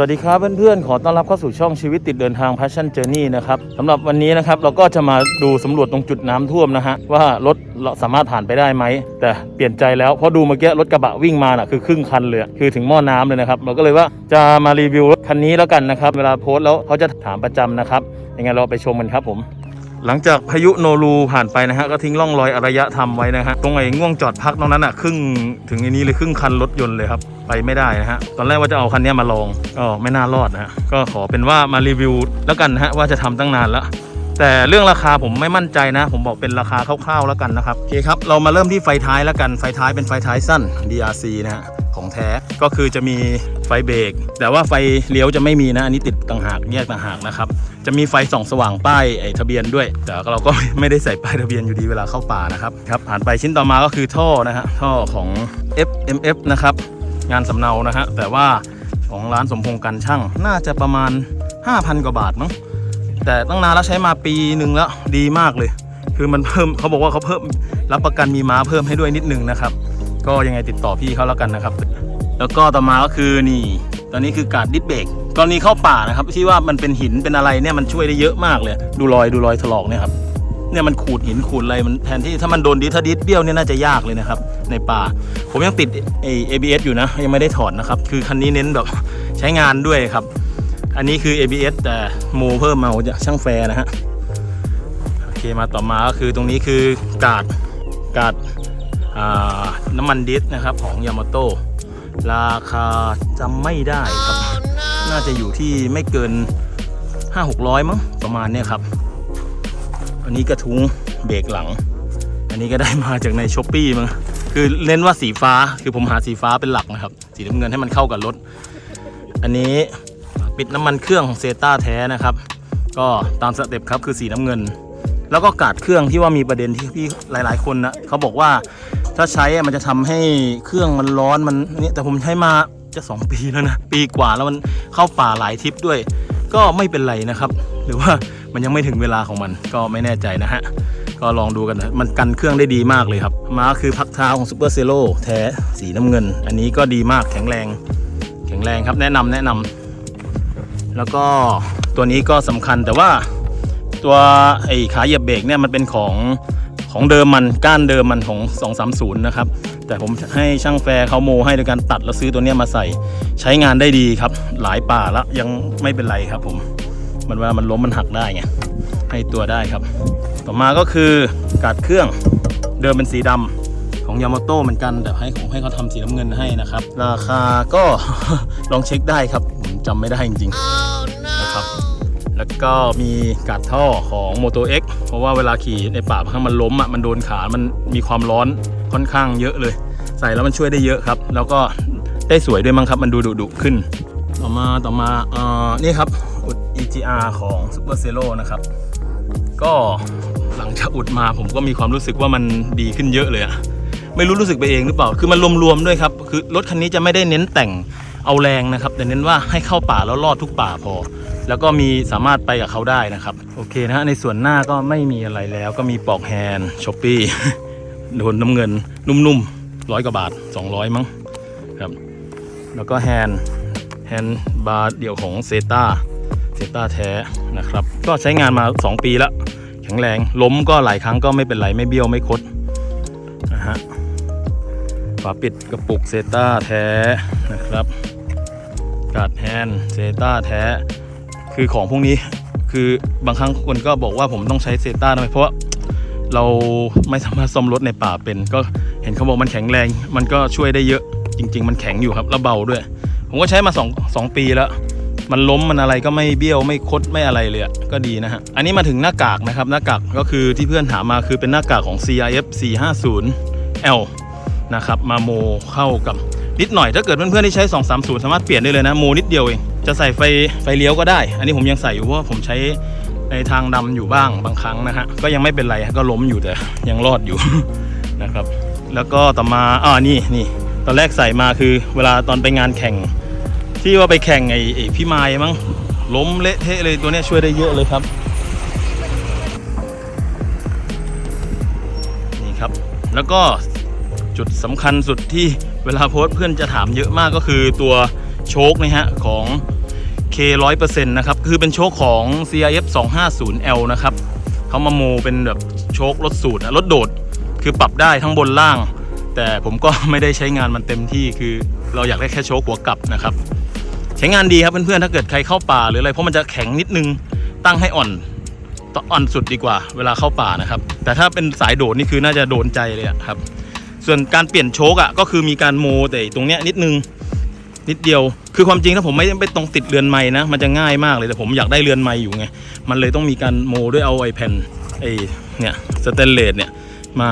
วัสดีครับเพื่อนๆ ขอต้อนรับเข้าสู่ช่องชีวิตติดเดินทาง Passion Journey นะครับสำหรับวันนี้นะครับเราก็จะมาดูสำรวจตรงจุดน้ำท่วมนะฮะว่ารถเราสามารถผ่านไปได้ไหม แต่เปลี่ยนใจแล้วเพราะดูเมื่อกี้รถกระบะวิ่งมาน่ะคือครึ่งคันเลยคือถึงหม้อน้ำเลยนะครับ เราก็เลยว่าจะมารีวิวรถคันนี้แล้วกันนะครับ เวลาโพสต์แล้วเขาจะถามประจำนะครับยังไงเราไปชมกันครับผม หลังจากพายุโนรูผ่านไปนะฮะก็ทิ้งร่องรอยอารยธรรมไว้นะฮะตรงไอ้ง่วงจอดพักตรงนั้นอะครึ่งถึงอ้นี้เลยครึ่งคันรถยนต์เลยครับไปไม่ได้นะฮะตอนแรกว่าจะเอาคันนี้มาลองก็ไม่น่ารอดนะฮะก็ขอเป็นว่ามารีวิวแล้วกันนะฮะว่าจะทำตั้งนานแล้วแต่เรื่องราคาผมไม่มั่นใจนะ ผมบอกเป็นราคาคร่าวๆแล้วกันนะครับโอเคครับเรามาเริ่มที่ไฟท้ายแล้วกันไฟท้ายเป็นไฟท้ายสั้น DRC นะฮะ ของแท้ก็คือจะมีไฟเบรกแต่ว่าไฟเลี้ยวจะไม่มีนะอันนี้ติดต่างหากแยกต่างหากนะครับจะมีไฟส่องสว่างป้ายไอ้ทะเบียนด้วย แต่เราก็ไม่ได้ใส่ป้ายทะเบียนอยู่ดีเวลาเข้าป่านะครับครับผ่านไปชิ้นต่อมาก็คือท่อนะฮะท่อของ FMF นะครับงานสำเนานะฮะแต่ว่าของร้านสมพงษ์กันช่างน่าจะประมาณ 5,000 กว่าบาทมั้งแต่ตั้งนานแล้วใช้มาปีหนึ่งแล้วดีมากเลย คือมันเพิ่มเขาบอกว่าเขาเพิ่มรับประกันมีม้าเพิ่มให้ด้วยนิดนึงนะครับ ก็ยังไงติดต่อพี่เขาแล้วกันนะครับ แล้วก็ต่อมาก็คือนี่ตอนนี้คือการดดิสเบรกกรณีเข้าป่านะครับที่ว่ามันเป็นหินเป็นอะไรเนี่ยมันช่วยได้เยอะมากเลยดูรอยดูรอยถลอกเนี่ยครับเนี่ยมันขูดหินขูดอะไรมันแทนที่ถ้ามันโดนดิสถ้าดิสเบี้ยวเนี่ยน่าจะยากเลยนะครับ ในป่า ผมยังติดไอ้ ABS อยู่นะ ยังไม่ได้ถอดนะครับ คือคันนี้เน้นแบบใช้งานด้วยครับ อันนี้คือ ABS แต่โมเพิ่มมาจากช่างแฟร์นะฮะโอเคมาต่อมาก็คือตรงนี้คือกาดกาด น้ำมันดิสนะครับของยามาโตราคาจำไม่ได้ครับ น่าจะอยู่ที่ไม่เกิน 5-600 มั้งประมาณเนี้ยครับ อันนี้กระทุ้งเบรกหลัง อันนี้ก็ได้มาจากในช้อปปี้มั้งคือเน้นว่าสีฟ้าคือผมหาสีฟ้าเป็นหลักนะครับ สีน้ำเงินให้มันเข้ากับรถ อันนี้ปิดน้ำมันเครื่องของเซต้าแท้นะครับ ก็ตามสเต็ปครับคือสีน้ำเงิน แล้วก็กาดเครื่องที่ว่ามีประเด็นที่ที่หลาย ๆ คนนะเขาบอกว่า ถ้าใช้มันจะทำให้เครื่องมันร้อนมันนี่แต่ผมใช้มาจะ2ปีแล้วนะ ปีกว่าแล้วมันเข้าป่าหลายทริปด้วย ก็ไม่เป็นไรนะครับ หรือว่ามันยังไม่ถึงเวลาของมันก็ไม่แน่ใจนะฮะ ก็ลองดูกันนะมันกันเครื่องได้ดีมากเลยครับ มาคือพักเท้าของซูเปอร์เซโ o แท้สีน้ำเงิน อันนี้ก็ดีมากแข็งแรง แข็งแรงครับแนะนำแนะนำแล้วก็ตัวนี้ก็สำคัญแต่ว่าตัวไอ้ขาเหยียบเบรกเนี่ยมันเป็นของ ของเดิมมันก้านเดิมมันของ 230 นะครับ แต่ผมให้ช่างแฟร์เขาโมให้โดยการตัดแล้วซื้อตัวเนี้ยมาใส่ใช้งานได้ดีครับ หลายป่าล้วยังไม่เป็นไรครับผมมันวลามันล้มมันหักได้ไงให้ตัวได้ครับ ต่อมาก็คือกาดเครื่องเดิมเป็นสีดำของยามาโต้เหมือนกันแต่ให้ผมให้เขาทำสีน้ำเงินให้นะครับ ราคาก็ ลองเช็คได้ครับผมจำไม่ได้จริงๆนะครับ แล้วก็มีกาดท่อของ Moto X เพราะว่าเวลาขี่ในป่าบางครั้งมันล้มอะมันโดนขา มันมีความร้อนค่อนข้างเยอะเลย ใส่แล้วมันช่วยได้เยอะครับ แล้วก็ได้สวยด้วยมั้งครับ มันดูดุดุขึ้น ต่อมาต่อมาเอ่อนี่ครับอุด EGR ของ Super Zero นะครับ ก็หลังจากอุดมาผมก็มีความรู้สึกว่ามันดีขึ้นเยอะเลยอะไม่รู้รู้สึกไปเองหรือเปล่า คือมันรวมๆด้วยครับ คือรถคันนี้จะไม่ได้เน้นแต่ง เอาแรงนะครับ แต่เน้นว่าให้เข้าป่าแล้วรอดทุกป่าพอ แล้วก็มีสามารถไปกับเขาได้นะครับ โอเคนะฮะในส่วนหน้าก็ไม่มีอะไรแล้ว ก็มีปลอกแฮนช้อปปี้โดนน้ำเงินนุ่มๆร้อยกว่าบาท 200 มั้งครับแล้วก็แฮนแฮนบาร์เดี่ยวของเซตาเซตาแท้นะครับ ก็ใช้งานมา 2 ปีแล้วแข็งแรงล้มก็หลายครั้งก็ไม่เป็นไร ไม่เบี้ยวไม่คดนะฮะฝาปิดกระปุกเซตาแท้นะครับ กาดแฮนเซตาแท้ คือของพวกนี้คือบางครั้งคนก็บอกว่าผมต้องใช้เซต้าทำไมเพราะเราไม่สามารถซ่อมรถในป่าเป็น ก็เห็นเขาบอกมันแข็งแรง มันก็ช่วยได้เยอะจริง ๆ มันแข็งอยู่ครับแล้วเบาด้วย ผมก็ใช้มา2 2ปีแล้ว มันล้มมันอะไรก็ไม่เบี้ยวไม่คดไม่อะไรเลยก็ดีนะฮะอันนี้มาถึงหน้ากากนะครับหน้ากากก็คือที่เพื่อนถามมาคือเป็นหน้ากากของ CRF 450L นะครับมาโมเข้ากับ นิดหน่อยถ้าเกิดเพื่อนๆที่ใช้ 230 สามารถเปลี่ยนได้เลยนะโมนิดเดียวเองจะใส่ไฟไฟเลี้ยวก็ได้ อันนี้ผมยังใส่อยู่เพราะว่าผมใช้ในทางดำอยู่บ้างบางครั้งนะฮะก็ยังไม่เป็นไรก็ล้มอยู่แต่ยังรอดอยู่นะครับ แล้วก็ต่อมาอ่านี่นี่ตอนแรกใส่มาคือเวลาตอนไปงานแข่ง ที่ว่าไปแข่งไอ้ไอพี่ไม้มั้งล้มเละเทะเลยตัวเนี้ยช่วยได้เยอะเลยครับ นี่ครับ แล้วก็จุดสำคัญสุดที่ เวลาโพสเพื่อนจะถามเยอะมากก็คือตัวโชคนะฮะของ K 100%นะครับ คือเป็นโชคของ CRF 250L นะครับเขามาโมเป็นแบบโชครถสูตรนะรถโดดคือปรับได้ทั้งบนล่าง แต่ผมก็ไม่ได้ใช้งานมันเต็มที่คือเราอยากได้แค่โชคหัวกลับนะครับ ใช้งานดีครับเพื่อนๆถ้าเกิดใครเข้าป่าหรืออะไรเพราะมันจะแข็งนิดนึงตั้งให้อ่อนต่ออ่อนสุดดีกว่า เวลาเข้าป่านะครับ แต่ถ้าเป็นสายโดดนี่คือน่าจะโดนใจเลยครับ ส่วนการเปลี่ยนโชคอะก็คือมีการโมแต่ตรงเนี้ยนิดนึงนิดเดียว คือความจริงถ้าผมไม่ไม่ตรงติดเรือนไม้นะ มันจะง่ายมากเลยแต่ผมอยากได้เรือนไม้อยู่ไง มันเลยต้องมีการโมด้วยเอาไอแผ่นไอเนี่ยสเตนเลสเนี่ยมา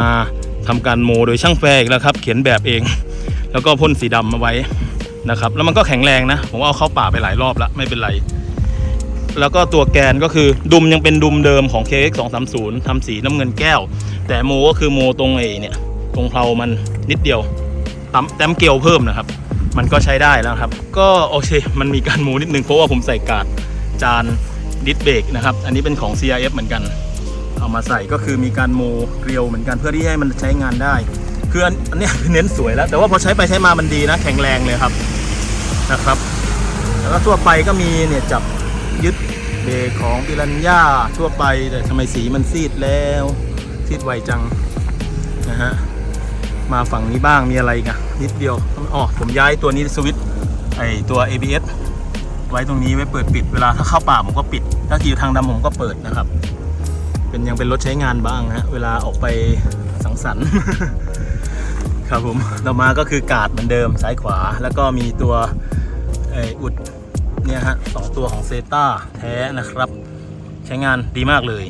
ทำการโมโดยช่างแฟร์อีกแล้วครับ เขียนแบบเอง แล้วก็พ่นสีดำมาไว้นะครับ แล้วมันก็แข็งแรงนะ ผมเอาเข้าป่าไปหลายรอบแล้วไม่เป็นไร แล้วก็ตัวแกนก็คือดุมยังเป็นดุมเดิมของ KX 2 3 0ทำสีน้ำเงินแก้ว แต่โมก็คือโมตรงไอเนี่ย งเพลามันนิดเดียวตั้มแต้มเกลียวเพิ่มนะครับ มันก็ใช้ได้แล้วครับ ก็โอเค มันมีการโมนิดนึงเพราะว่าผมใส่กาดจานดิสเบรกนะครับ อันนี้เป็นของ CRF เหมือนกัน เอามาใส่ก็คือมีการโมเกลียวเหมือนกันเพื่อที่ให้มันใช้งานได้ คืออันนี้เน้นสวยแล้ว แต่ว่าพอใช้ไปใช้มามันดีนะ แข็งแรงเลยครับนะครับ แล้วก็ทั่วไปก็มีเนี่ยจับยึดเบรกของปิรันย่าทั่วไปแต่ทำไมสีมันซีดแล้ว ซีดไวจังนะฮะ มาฝั่งนี้บ้างมีอะไรกันนิดเดียวอ๋อผมย้ายตัวนี้สวิตไอตัว ABS ไว้ตรงนี้ไว้เปิดปิดเวลาถ้าเข้าป่าผมก็ปิด ถ้าขี่ทางดำผมก็เปิดนะครับ เป็นยังเป็นรถใช้งานบ้างนะฮะเวลาออกไปสังสรรค์ครับผมต่อมาก็คือกาดเหมือนเดิมซ้ายขวา แล้วก็มีตัวอออุดเนี่ยฮะสองตัวของเซต้าแท้นะครับ ใช้งานดีมากเลย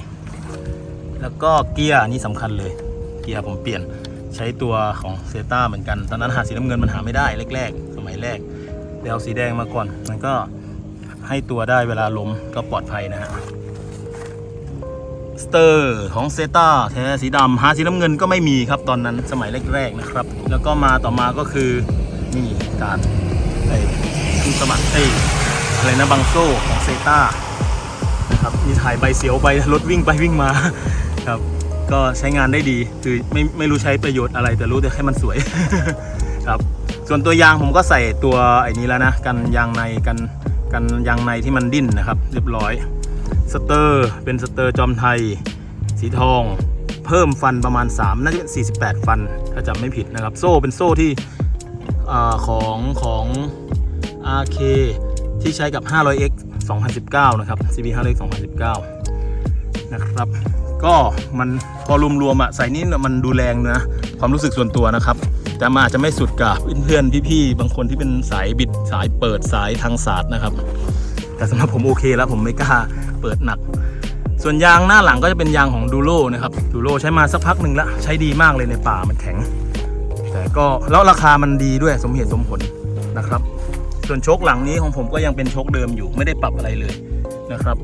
แล้วก็เกียร์นี่สำคัญเลย เกียร์ผมเปลี่ยน ใช้ตัวของเซต้าเหมือนกัน ตอนนั้นหาสีน้ำเงินมันหาไม่ได้แรกๆ สมัยแรกเดี๋ยวเอาสีแดงมาก่อน มันก็ให้ตัวได้เวลาล้มก็ปลอดภัยนะฮะสเตอร์ของเซต้าแท้สีดำหาสีน้ำเงินก็ไม่มีครับตอนนั้นสมัยแรกๆนะครับ แล้วก็มาต่อมาก็คือนี่การไอ้คือสมัครไอ้อะไรนะบังโซ่ของเซต้านะครับมีถ่ายใบเสียวไปรถวิ่งไปวิ่งมาครับ ก็ใช้งานได้ดีคือไม่ไม่รู้ใช้ประโยชน์อะไรแต่รู้แต่แค่มันสวย ครับส่วนตัวยางผมก็ใส่ตัวไอ้นี้แล้วนะกันยางในกันกันยางในที่มันดิ้นนะครับ เรียบร้อยสเตอร์เป็นสเตอร์จอมไทย สีทอง เพิ่มฟันประมาณ 3 น่าจะเป็น 48 ฟัน ถ้าจำไม่ผิดนะครับ โซ่เป็นโซ่ที่อของของ RK ที่ใช้กับ 500X 2019 นะครับ CB 500X 2019 นะครับ ก็มันพอรวมๆอะใส่นี่มันดูแรงนะความรู้สึกส่วนตัวนะครับ แต่มันอาจจะไม่สุดกับเพื่อนๆพี่ๆบางคนที่เป็นสายบิดสายเปิดสายทางศาสตร์นะครับ แต่สำหรับผมโอเคแล้วผมไม่กล้าเปิดหนัก ส่วนยางหน้าหลังก็จะเป็นยางของดูโ o นะครับดูโ o ใช้มาสักพักหนึ่งแล้วใช้ดีมากเลยในป่ามันแข็ง แต่ก็แล้วราคามันดีด้วยสมเหตุสมผลนะครับ ส่วนโชคหลังนี้ของผมก็ยังเป็นโชคเดิมอยู่ไม่ได้ปรับอะไรเลยนะครับ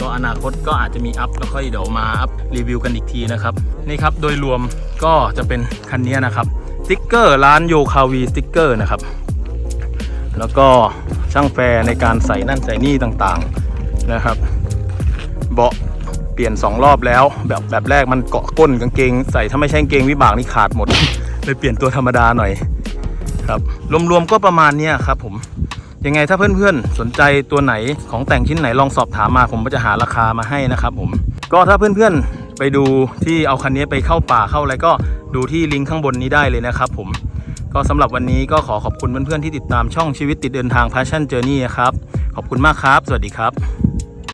ก็อนาคตก็อาจจะมีอัพแล้วค่อยเดี๋ยวมาอัพรีวิวกันอีกทีนะครับนี่ครับโดยรวมก็จะเป็นคันนี้นะครับสติ๊กเกอร์ร้านโยคาวีสติ๊กเกอร์นะครับ แล้วก็ช่างแฟร์ในการใส่นั่นใส่นี่ต่างๆนะครับ เบาะเปลี่ยน 2 รอบแล้ว แบบแบบแรกมันเกาะก้นกางเกง ใส่ถ้าไม่ใช่กางเกงวิบากนี่ขาดหมดเลยเปลี่ยนตัวธรรมดาหน่อยครับรวมๆก็ประมาณนี้ครับผม ยังไงถ้าเพื่อนๆ สนใจตัวไหนของแต่งชิ้นไหนลองสอบถามมาผมก็จะหาราคามาให้นะครับผม ก็ถ้าเพื่อนๆ ไปดูที่เอาคันนี้ไปเข้าป่าเข้าอะไรก็ดูที่ลิงก์ข้างบนนี้ได้เลยนะครับผม ก็สำหรับวันนี้ก็ขอขอบคุณเพื่อนๆ ที่ติดตามช่องชีวิตติดเดินทาง Passion Journey นะครับ ขอบคุณมากครับ สวัสดีครับ